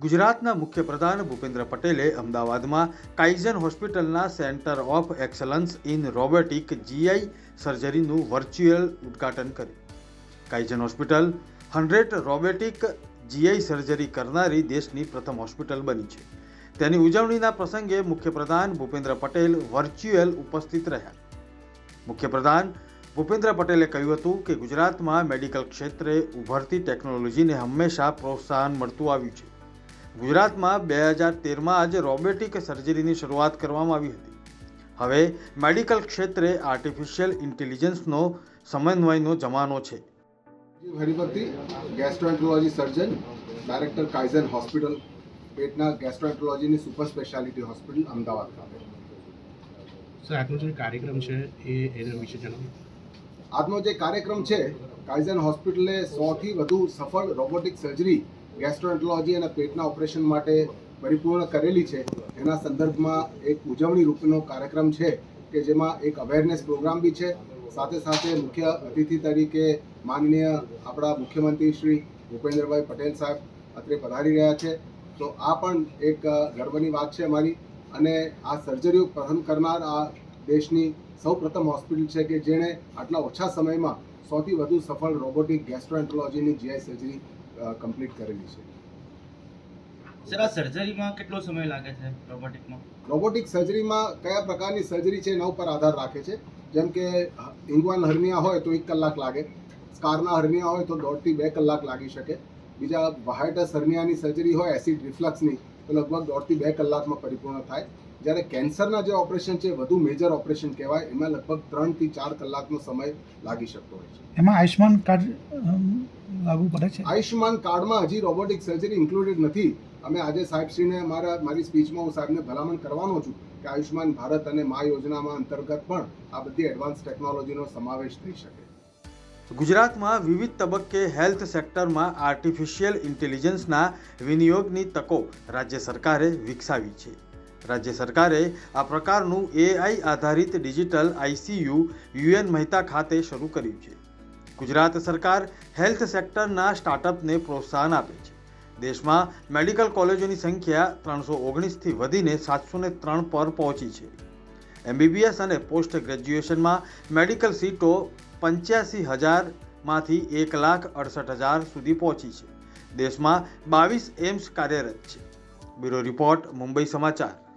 ગુજરાતના મુખ્યપ્રધાન ભૂપેન્દ્ર પટેલે અમદાવાદમાં કાઇઝન હોસ્પિટલના centre of excellence in robotic GI સર્જરીનું virtual ઉદ્ઘાટન કર્યું. Kaizen hospital hundred robotic GI surgery કરનારી દેશની પ્રથમ હોસ્પિટલ બની છે. તેની ઉજવણીના પ્રસંગે મુખ્યપ્રધાન ભૂપેન્દ્ર પટેલ વર્ચ્યુઅલ ઉપસ્થિત રહ્યા. મુખ્યપ્રધાન ભૂપેન્દ્ર પટેલે કહ્યું હતું કે ગુજરાતમાં મેડિકલ ક્ષેત્રે ઉભરતી ટેકનોલોજીને હંમેશા પ્રોત્સાહન મળતું આવ્યું છે. ગુજરાતમાં બે હજાર તેરમાં જ રોબોટિક સર્જરીની શરૂઆત કરવામાં આવી હતી. હવે મેડિકલ ક્ષેત્રે આર્ટિફિશિયલ ઇન્ટેલિજન્સનો સમન્વયનો જમાનો છે. Haribhakti gastroenterology surgeon director Kaizen hospital પેટના ગેસ્ટ્રોએન્ટ્રોલોજીની સુપર સ્પેશિયાલિટી હોસ્પિટલ અમદાવાદ ખાતે. સર આજનો જે કાર્યક્રમ છે એ એના વિશે જણાવો. આજનો જે કાર્યક્રમ છે કાઇઝન હોસ્પિટલે સોથી વધુ સફળ રોબોટિક સર્જરી ગેસ્ટ્રોએન્ટ્રોલોજી અને પેટના ઓપરેશન માટે પરિપૂર્ણ કરેલી છે. એના સંદર્ભમાં એક ઉજવણી રૂપનો કાર્યક્રમ છે કે જેમાં એક અવેરનેસ પ્રોગ્રામ બી છે. સાથે સાથે મુખ્ય અતિથિ તરીકે માનનીય આપણા મુખ્યમંત્રી શ્રી ભૂપેન્દ્રભાઈ પટેલ સાહેબ અત્રે પધારી રહ્યા છે. તો આ પણ એક ગર્વની વાત છે અમારી અને આ સર્જરીઓ પ્રથમ કરનાર આ દેશની સૌ પ્રથમ હોસ્પિટલ છે કે જેણે આટલા ઓછા સમયમાં સૌથી વધુ સફળ રોબોટિક ગેસ્ટ્રોએન્ટ્રોલોજીની જીઆઈ સર્જરી કમ્પ્લીટ કરેલી છે. સર આ સર્જરીમાં કેટલો સમય લાગે છે રોબોટિકમાં રોબોટિક સર્જરીમાં કયા પ્રકારની સર્જરી છે એના ઉપર આધાર રાખે છે. જેમ કે ઇંગવાન હર્નિયા હોય તો એક કલાક લાગે. સ્કારના હર્નિયા હોય તો દોઢથી બે કલાક લાગી શકે. બીજા વાહાઇટસ હર્નિયાની સર્જરી હોય એસિડ રિફ્લક્સની તો લગભગ દોઢથી બે કલાકમાં પરિપૂર્ણ થાય. જ્યારે કેન્સરના જે ઓપરેશન છે વધુ મેજર ઓપરેશન કહેવાય એમાં લગભગ ત્રણથી ચાર કલાકનો સમય લાગી શકતો હોય છે. એમાં આયુષ્માન કાર્ડ લાગુ પડે છે. આયુષ્યમાન કાર્ડમાં હજી રોબોટિક સર્જરી ઇન્ક્લુડેડ નથી. અમે આજે સાહેબશ્રીને મારા મારી સ્પીચમાં હું સાહેબને ભલામણ કરવાનો છું કે આયુષ્યમાન ભારત અને મા યોજનામાં અંતર્ગત પણ આ બધી એડવાન્સ ટેકનોલોજીનો સમાવેશ થઈ શકે. ગુજરાતમાં વિવિધ તબક્કે હેલ્થ સેક્ટરમાં આર્ટિફિશિયલ ઇન્ટેલિજન્સના વિનિયોગની તકો રાજ્ય સરકારે વિકસાવી છે. રાજ્ય સરકારે આ પ્રકારનું એઆઈ આધારિત ડિજિટલ આઈસીયુ યુએન મહેતા ખાતે શરૂ કર્યું છે. ગુજરાત સરકાર હેલ્થ સેક્ટરના સ્ટાર્ટઅપને પ્રોત્સાહન આપે છે. દેશમાં મેડિકલ કોલેજોની સંખ્યા ત્રણસો ઓગણીસથી વધીને સાતસો ને ત્રણ પર પહોંચી છે. એમબીબીએસ અને પોસ્ટ ગ્રેજ્યુએશનમાં મેડિકલ સીટો પંચ્યાસી હજારમાંથી એક લાખ અડસઠ હજાર સુધી પહોંચી છે. દેશમાં બાવીસ એમ્સ કાર્યરત છે. બ્યુરો રિપોર્ટ, મુંબઈ સમાચાર.